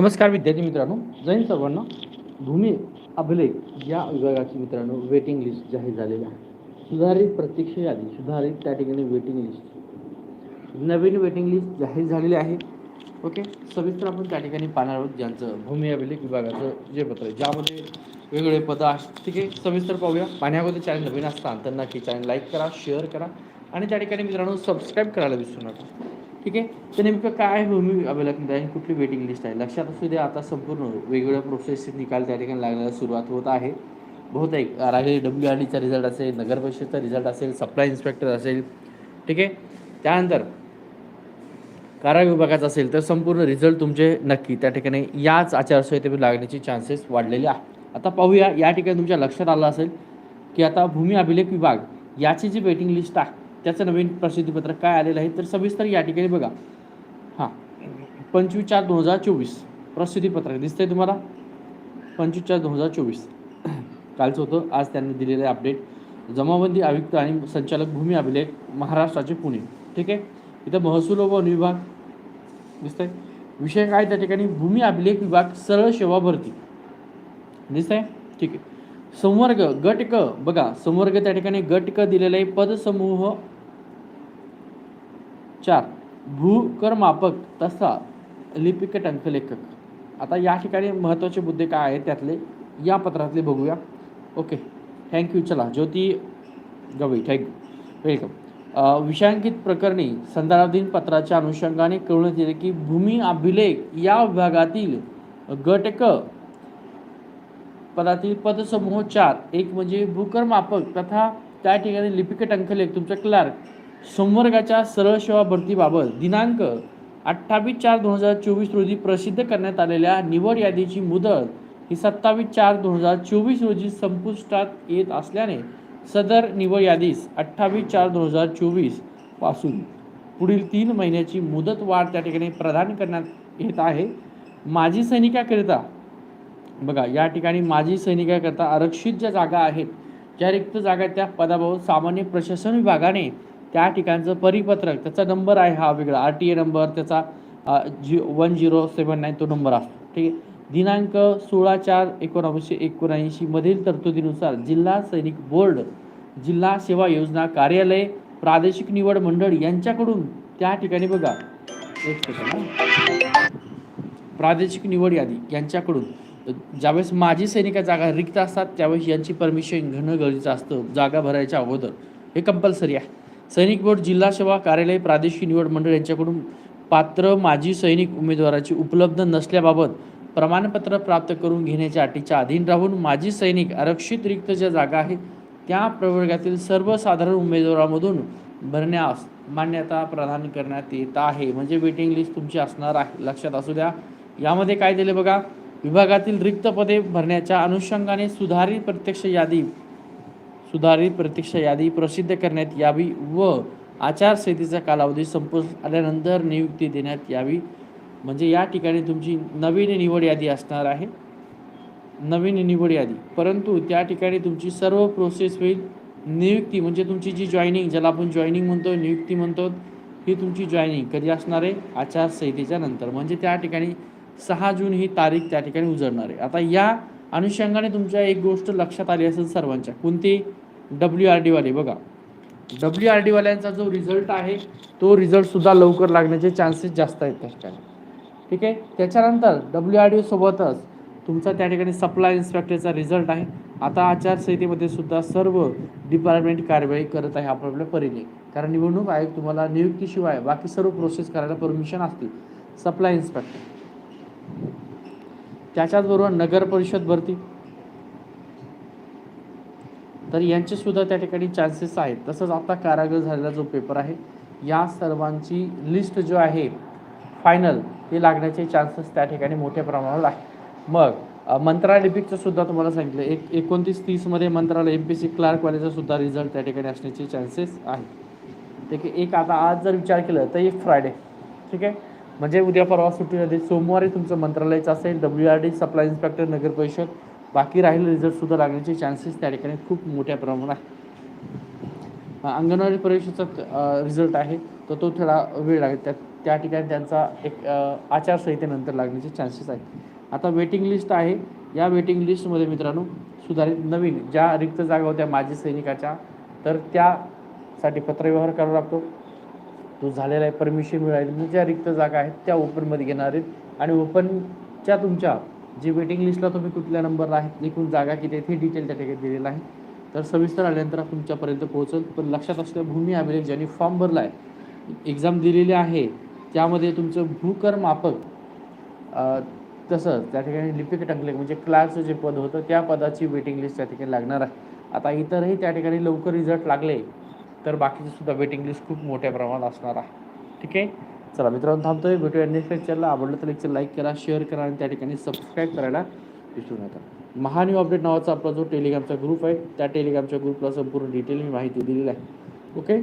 नमस्कार विद्यार्थी मित्रांनो जैन सर्वांना भूमी अभिलेख या विभागाची मित्रांनो वेटिंग लिस्ट जाहीर झालेली आहे. सुधारित प्रत्यक्ष यादी सुधारित त्या ठिकाणी वेटिंग लिस्ट नवीन वेटिंग लिस्ट जाहीर झालेली आहे. ओके सविस्तर आपण त्या ठिकाणी पाहणार आहोत ज्यांचं भूमी अभिलेख विभागाचं जे पत्र आहे. ज्यामध्ये वेगवेगळे पदं आहेत ठीक आहे? सविस्तर पाहूया. पाहण्यामध्ये चॅनल नवीन असतात तर नक्की चॅनल लाईक करा शेअर करा. आणि त्या ठिकाणी मित्रांनो सबस्क्राईब करायला विसरू नका. ठीक आहे? तर नेमकं काय आहे भूमी अभिलेख आणि कुठली वेटिंग लिस्ट आहे? लक्षात असू द्या आता संपूर्ण वेगवेगळ्या प्रोसेसचे निकाल त्या ठिकाणी लागण्याला सुरुवात होत आहे. बहुतेक राहिले डब्ल्यू आर डीचा रिझल्ट असेल नगर परिषदचा रिझल्ट असेल सप्लाय इन्स्पेक्टर असेल ठीक आहे? त्यानंतर कारा विभागाचा असेल तर संपूर्ण रिझल्ट तुमचे नक्की त्या ठिकाणी याच आचारसंहितेमध्ये लागण्याचे चान्सेस वाढलेले आहे आता पाहूया या ठिकाणी तुमच्या लक्षात आलं असेल की आता भूमी अभिलेख विभाग याची जी वेटिंग लिस्ट आहे त्याचं नवीन प्रसिद्धीपत्रक काय आलेलं आहे तर सविस्तर या ठिकाणी बघा. हां पंचवीस चार दोन हजार चोवीस प्रसिद्धीपत्रक दिसतंय तुम्हाला? पंचवीस चार दोन हजार चोवीस. कालचं होतं आज त्यांनी दिलेलं आहे अपडेट जमाबंदी आयुक्त आणि संचालक भूमी अभिलेख महाराष्ट्राचे पुणे. ठीक आहे? इथं महसूल व वन विभाग दिसतंय. विषय काय त्या ठिकाणी? भूमी अभिलेख विभाग सरळ सेवा भरती. दिसतंय? ठीक आहे. संवर्ग गट क. बघा संवर्ग त्या ठिकाणी गट क दिलेला आहे. पदसमूह चार भूकरमापक तसा लिपिक टंकलेखक आता या ठिकाणी महत्त्वाचे मुद्दे काय आहेत त्यातले? या पत्रातले बघूया. ओके थँक्यू चला Jyoti Gawai thank you welcome विषयांकित प्रकरणी संदर्भाधीन पत्राच्या अनुषंगाने कळवण्यात येते की भूमी अभिलेख या विभागातील गट पदातील पदसमूह चार एक म्हणजे भूकरमापक तथा त्या ठिकाणी लिपिक टंकलेख तुमच्या क्लार्क संवर्गाच्या सरळ सेवा भरतीबाबत दिनांक अठ्ठावीस चार दोन हजार चोवीस रोजी प्रसिद्ध करण्यात आलेल्या निवड यादीची मुदत ही सत्तावीस चार दोन हजार चोवीस रोजी संपुष्टात येत असल्याने सदर निवड यादीस अठ्ठावीस चार दोन हजार चोवीसपासून पुढील तीन महिन्याची मुदत वाढ त्या ठिकाणी प्रदान करण्यात येत आहे. माजी सैनिकाकरिता बघा या ठिकाणी माजी सैनिकाकरता आरक्षित ज्या जागा आहेत ज्या रिक्त जागा त्या पदाबाबत सामान्य प्रशासन विभागाने त्या ठिकाणचं परिपत्रक त्याचा नंबर आहे हा वेगळा. आर टी ए नंबर त्याचा G one zero seven nine तो नंबर असतो. ठीक आहे? दिनांक सोळा चार एकोणावीसशे एकोणऐंशी मधील तरतुदीनुसार जिल्हा सैनिक बोर्ड जिल्हा सेवा योजना कार्यालय प्रादेशिक निवड मंडळ यांच्याकडून त्या ठिकाणी बघा. प्रादेशिक निवड यादी यांच्याकडून. ज्यावेळेस माजी सैनिका जागा रिक्त असतात त्यावेळेस यांची परमिशन घेणं गरजेचं असतं जागा भरायच्या अगोदर. हे कंपल्सरी आहे. सैनिक बोर्ड जिल्हा सेवा कार्यालय प्रादेशिक निवड मंडळ यांच्याकडून पात्र माजी सैनिक उमेदवाराची उपलब्ध नसल्याबाबत प्रमाणपत्र प्राप्त करून घेण्याच्या अटीच्या अधीन राहून माजी सैनिक आरक्षित रिक्त ज्या जागा आहेत त्या प्रवर्गातील सर्वसाधारण उमेदवारामधून भरण्यास मान्यता प्रदान करण्यात येत आहे. म्हणजे वेटिंग लिस्ट तुमची असणार आहे. लक्षात असू द्या. यामध्ये काय दिले बघा? विभागातील रिक्त पदे भरण्याच्या अनुषंगाने सुधारित प्रत्यक्ष यादी सुधारित प्रतीक्षा यादी प्रसिद्ध करण्यात यावी व आचारसंहितेचा कालावधी संपत आल्यानंतर नियुक्ती देण्यात यावी. म्हणजे या ठिकाणी तुमची नवीन निवड यादी असणार आहे. नवीन निवड यादी. परंतु त्या ठिकाणी तुमची सर्व प्रोसेस होईल. नियुक्ती म्हणजे तुमची जी जॉईनिंग ज्याला आपण जॉईनिंग म्हणतो नियुक्ती म्हणतो ही तुमची जॉईनिंग कधी असणार आहे? आचारसंहितेच्या नंतर. म्हणजे त्या ठिकाणी सहा जून ही तारीख त्या ठिकाणी उजळणार आहे. आता या अनुषंगाने तुमच्या एक गोष्ट लक्षात आली असेल सर्वांच्या. कोणती? डब्ल्यू आर डीवाले बघा. डब्ल्यू आर डीवाल्यांचा जो रिझल्ट आहे तो रिझल्टसुद्धा लवकर लागण्याचे चान्सेस जास्त आहेत त्या ठिकाणी ठीक आहे? त्याच्यानंतर डब्ल्यू आर डी सोबतच तुमचा त्या ठिकाणी सप्लाय इन्स्पेक्टरचा रिझल्ट आहे. आता आचारसंहितेमध्ये सुद्धा सर्व डिपार्टमेंट कार्यवाही करत आहे आपल्या परीने. कारण निवडणूक आयोग तुम्हाला नियुक्तीशिवाय बाकी सर्व प्रोसेस करायला परमिशन असते सप्लाय इन्स्पेक्टर त्याच्याचबरोबर नगर परिषद भरती. तर यांचेसुद्धा त्या ठिकाणी चान्सेस आहेत. तसंच आता कारागृह झालेला जो पेपर आहे या सर्वांची लिस्ट जो आहे फायनल हे लागण्याचे चान्सेस त्या ठिकाणी मोठ्या प्रमाणावर आहे मग मंत्रालिपिकचं सुद्धा तुम्हाला सांगितलं एक एकोणतीस तीसमध्ये मंत्रालय एम पी सी क्लार्कवाल्याचा सुद्धा रिझल्ट त्या ठिकाणी असण्याचे चान्सेस आहेत. ठीक आहे एक आता आज जर विचार केला तर एक फ्रायडे ठीक आहे? म्हणजे उद्या परवा सुट्टीमध्ये सोमवारी तुमचं मंत्रालयाचं असेल W R D supply inspector नगर परिषद बाकी राहिलेले रिझल्टसुद्धा लागण्याचे चान्सेस त्या ठिकाणी खूप मोठ्या प्रमाणात आहे अंगणवाडी परीक्षेचा रिझल्ट आहे तर तो थोडा वेळ लागेल. त्या त्या ठिकाणी त्यांचा एक आचारसंहितेनंतर लागण्याचे चान्सेस आहेत. आता वेटिंग लिस्ट आहे. या वेटिंग लिस्टमध्ये मित्रांनो सुधारित नवीन ज्या रिक्त जागा होत्या माजी सैनिकाच्या तर त्यासाठी पत्रव्यवहार करावा लागतो. तो झालेला आहे परमिशन मिळाली. म्हणजे ज्या रिक्त जागा आहेत त्या ओपनमध्ये घेणार आहेत. आणि ओपनच्या तुमच्या जी वेटिंग लिस्टला तुम्ही कुठल्या नंबरला आहेत एकूण जागा किती आहेत हे डिटेल त्या ठिकाणी दिलेलं आहे. तर सविस्तर आल्यानंतर तुमच्यापर्यंत पोहोचेल. पण लक्षात असल्या भूमी अभिलेख ज्यांनी फॉर्म भरला आहे एक्झाम दिलेली आहे त्यामध्ये तुमचं भूकर मापक तसंच त्या ठिकाणी लिपिक टंकले म्हणजे क्लासचं जे पद होतं त्या पदाची वेटिंग लिस्ट त्या ठिकाणी लागणार आहे. आता इतरही त्या ठिकाणी लवकर रिझल्ट लागले तर बाकीचे सुद्धा वेटिंग लिस्ट खूप मोठ्या प्रमाणात असणार आहे. ठीक आहे? चला मित्रांनो थांबतोय. भेटूया नेक्स्ट लेक्चरला आवडलं तर लेक्चर लाईक करा शेअर करा आणि त्या ठिकाणी सबस्क्राईब करायला विसरू नका. महान्यू अपडेट नावाचा आपला जो टेलिग्रामचा ग्रुप आहे त्या टेलिग्रामच्या ग्रुपला संपूर्ण डिटेल मी माहिती दिलेली आहे. ओके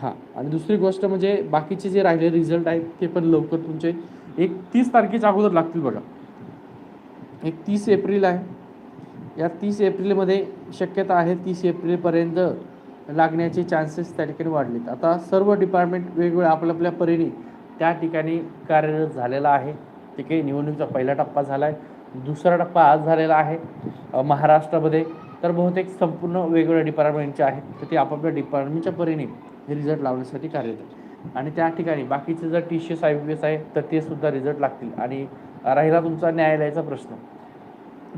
हां. आणि दुसरी गोष्ट म्हणजे बाकीचे जे राहिले रिझल्ट आहेत ते पण लवकर तुमचे एक तीस तारखेच्या अगोदर लागतील बघा. एक तीस एप्रिल आहे. या तीस एप्रिलमध्ये शक्यता आहे तीस एप्रिलपर्यंत लागण्याचे चान्सेस त्या ठिकाणी वाढलेत. आता सर्व डिपार्टमेंट वेगवेगळ्या आपल्या आपल्या परीने त्या ठिकाणी कार्यरत झालेला आहे. ठीक आहे निवडणुकीचा पहिला टप्पा झाला आहे दुसरा टप्पा आज झालेला आहे महाराष्ट्रामध्ये. तर बहुतेक संपूर्ण वेगवेगळ्या डिपार्टमेंटचे आहेत. तर ते आपापल्या डिपार्टमेंटच्या परीने हे रिझल्ट लावण्यासाठी कार्यरत आणि त्या ठिकाणी बाकीचे जर T C S I B S आहे तर ते सुद्धा रिझल्ट लागतील. आणि राहिला तुमचा न्यायालयाचा प्रश्न.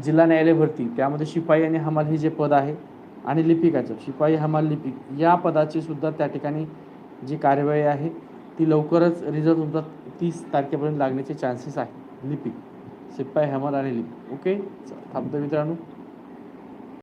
जिल्हा न्यायालय भरती त्यामध्ये शिपाई आणि हमाल हे जे पद आहे आणि लिपिकाचं शिपाई हमाल लिपिक या पदाची सुद्धा त्या ठिकाणी जी कार्यवाही आहे ती लवकरच रिझल्ट तुमचा तीस तारखेपर्यंत लागण्याचे चान्सेस आहे. लिपिक सिप्पाय हमाल आणि लिपिक ओके? थांबतो मित्रांनो.